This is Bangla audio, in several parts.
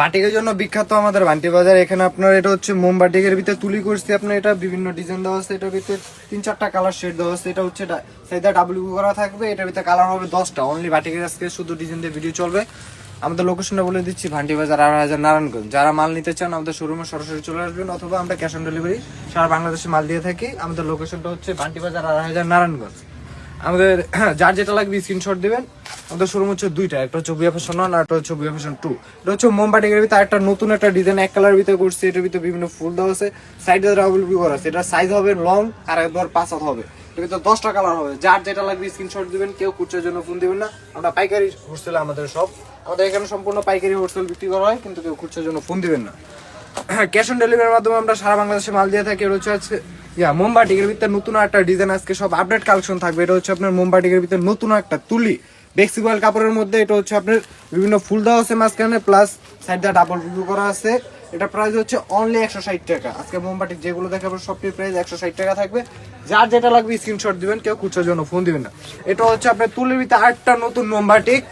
বাটিকের জন্য বিখ্যাত আমাদের বান্টি বাজার। এখানে আপনার এটা হচ্ছে মোম বাটিকের ভিতরে তুলি করছি। আপনার এটা বিভিন্ন ডিজাইন দেওয়া আছে। এটার ভিতরে তিন চারটা কালার শেড দেওয়া আছে। এটা হচ্ছে সাইদা ডাব্লিউ করা থাকবে। এটার ভিতরে কালার হবে দশটা। অনলি বাটিকের আজকে শুধু ডিজাইন দিয়ে ভিডিও চলবে। আমাদের লোকেশনটা বলে দিচ্ছি ভান্টি বাজার আড়াই হাজার নারায়ণগঞ্জ। যারা মাল নিতে চান আমাদের শোরুমে সরাসরি চলে আসবেন অথবা আমরা ক্যাশ অন ডেলিভারি সারা বাংলাদেশে মাল দিয়ে থাকি। আমাদের লোকেশনটা হচ্ছে ভান্টি বাজার আর হাজার নারায়ণগঞ্জ। আমাদের যার যেটা লাগবে স্ক্রিনশট দিবেন। আমাদের শোরুম হচ্ছে দুইটা, একটা হচ্ছে বিয়া ফ্যাশন ওয়ান আর একটা হচ্ছে বিয়া ফ্যাশন টু এটা হচ্ছে মোমবাটিকের ভিতরে একটা নতুন একটা ডিজাইন এক কালার ভিতরে করছে, এটার ভিতরে বিভিন্ন ফুল দেওয়া আছে। সাইডে ডাবল ভিউ করা আছে। এটা সাইজ হবে লং আর একবার পাঁচ হাত হবে। এটার ভিতরে দশটা কালার হবে। যার যেটা লাগবে স্ক্রিনশট দিবেন, কেউ কুচার জন্য ফোন দিবেন না। আমরা পাইকারি হোলসেল আমাদের সব আমাদের এখানে সম্পূর্ণ পাইকারি হোলসেল বিক্রি করা হয়, কিন্তু কেউ খুচরার জন্য ফোন দিবেন না। ক্যাশ অন ডেলিভারির মাধ্যমে আমরা সারা বাংলাদেশে মাল দিয়ে থাকি। এটা হচ্ছে আজকে ইয়া মোমবাটিকের ভিতরে নতুন একটা ডিজাইন আজকে সব আপডেট কালেকশন থাকবে। এটা হচ্ছে আপনার মোমবাটিকের ভিতরে নতুন একটা তুলি। বেক্সিবল কাপড়ের মধ্যে, এটা হচ্ছে আপনার বিভিন্ন ফুল দেওয়া আছে মাঝখানে প্লাস সাইডটা ডাবল ভিউ করা আছে। এটা প্রাইস হচ্ছে অনলি একশো ষাট টাকা। আজকে মোমবাটিক যেগুলো দেখাবো, সবটির প্রাইস একশো ষাট টাকা থাকবে। যার যেটা লাগবে স্ক্রিনশট দিবেন, কেউ খুচরার জন্য ফোন দিবেন না। এটা হচ্ছে আপনার তুলির ভিতরে আটটা নতুন মোমবাটিক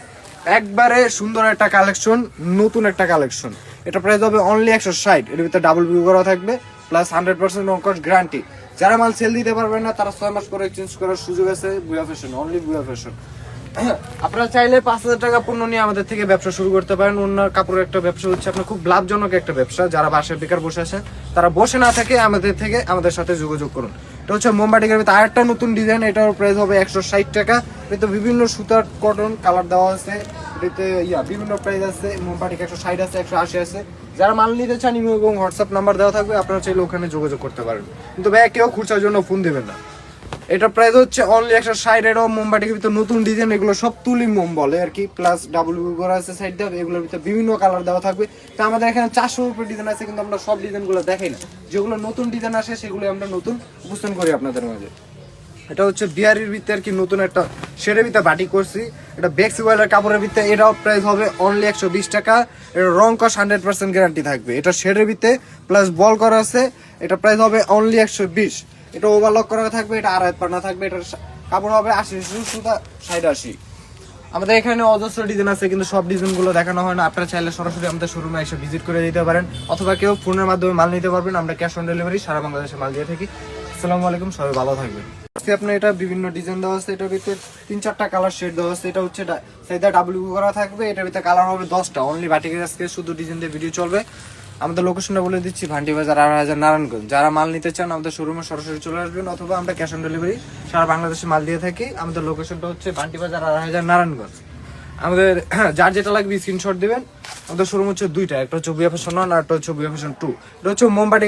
একবারে সুন্দর একটা কালেকশন নতুন একটা কালেকশন এটা প্রাইস হবে অনলি একশো ষাট। এর ভিতরে ডাবল ভিউ করা থাকবে প্লাস হান্ড্রেড পার্সেন্ট অঙ্কশ গ্যারান্টি যারা মাল সেল দিতে পারবেন না, তারা ছয় মাস করে এক্সচেঞ্জ করার সুযোগ আছে, বুয়া ফ্যাশন অনলি বুয়া ফ্যাশন আপনারা চাইলে পাঁচ হাজার টাকা পণ্য নিয়ে আমাদের থেকে ব্যবসা শুরু করতে পারেন। অন্য কাপড়ের একটা ব্যবসা হচ্ছে আপনার খুব লাভজনক একটা ব্যবসা। যারা বাসায় বেকার বসে আছেন তারা বসে না থাকে আমাদের থেকে আমাদের সাথে যোগাযোগ করুন। এটা হচ্ছে মোমবাটিকের ভিতরে আরেকটা নতুন ডিজাইন এটার প্রাইস হবে একশো ষাট টাকা। এতে বিভিন্ন সুতার কটন কালার দেওয়া আছে। এটাতে ইয়া, বিভিন্ন প্রাইস আছে। মোমবাটিক একশো ষাট আছে, একশো আশি আছে। যারা মাল নিতে চান এবং হোয়াটসঅ্যাপ নাম্বার দেওয়া থাকবে। আপনারা চাইলে ওখানে যোগাযোগ করতে পারেন। কিন্তু ভাইয়া, কেউ খুচরার জন্য ফোন দেবেন না। এটা প্রাইস হচ্ছে অনলি একশো ষাট এরও মোমবাটির ভিতরে নতুন ডিজাইন এগুলো সব তুলি মোম বলে আর কি প্লাস ডাবল করা আছে সাইড দেওয়া এগুলোর ভিতরে বিভিন্ন কালার দেওয়া থাকবে। তো আমাদের এখানে চারশো উপরে ডিজাইন আছে, কিন্তু আমরা সব ডিজাইনগুলো দেখাই না। যেগুলো নতুন ডিজাইন আসে সেগুলো আমরা নতুন উপস্থান করি আপনাদের মাঝে। এটা হচ্ছে বিহারির ভিতরে আর কি নতুন একটা শেরের ভিতরে বাটি করছি। এটা বেক্স ওয়েলের কাপড়ের ভিতরে, এটাও প্রাইস হবে অনলি একশো বিশ টাকা। এটা রং কস হান্ড্রেড পার্সেন্ট গ্যারান্টি থাকবে। এটা শেরের ভিতরে প্লাস বল করা আছে, এটা প্রাইস হবে অনলি একশো বিশ। এটা ওভারলক করা থাকবে, এটা আড়াই পানা থাকবে এটা কাপড় হবে আশি সুতা ষাট, আশি। আমাদের এখানে অজস্র ডিজাইন আছে, কিন্তু সব ডিজাইনগুলো দেখানো হয় না। আপনারা চাইলে সরাসরি আমাদের শোরুমে এসে ভিজিট করে দিতে পারেন, অথবা কেউ ফোনের মাধ্যমে মাল নিতে পারবেন। আমরা ক্যাশ অন ডেলিভারি সারা বাংলাদেশে মাল দিয়ে থাকি। আসসালামু আলাইকুম, সবাই ভালো থাকবেন। আজকে আপনার এটা বিভিন্ন ডিজাইন দেওয়া আছে, এটার ভিতরে তিন চারটা কালার শেড দেওয়া আছে। এটা হচ্ছে সাইদা ডাব্লিউ করা থাকবে, এটার ভিতরে কালার হবে দশটা। অনলি বাটিকের আজকে শুধু ডিজাইন দিয়ে ভিডিও চলবে। আমাদের লোকেশনটা বলে দিচ্ছি ভান্টি বাজার আড়াই হাজার নারায়ণগঞ্জ। যারা মাল নিতে চান, আমাদের শোরুমে সরাসরি চলে আসবেন অথবা আমরা ক্যাশ অন ডেলিভারি সারা বাংলাদেশে মাল দিয়ে থাকি। আমাদের লোকেশনটা হচ্ছে ভান্টি বাজার আড়াই হাজার নারায়ণগঞ্জ। আমাদের যার যেটা লাগবে স্ক্রিনশট দেবেন। আমাদের শোরুম হচ্ছে দুইটা, একটা হচ্ছে বিয়া ফ্যাশন ওয়ান আর একটা হচ্ছে বিয়া টু এটা হচ্ছে মোমবাটি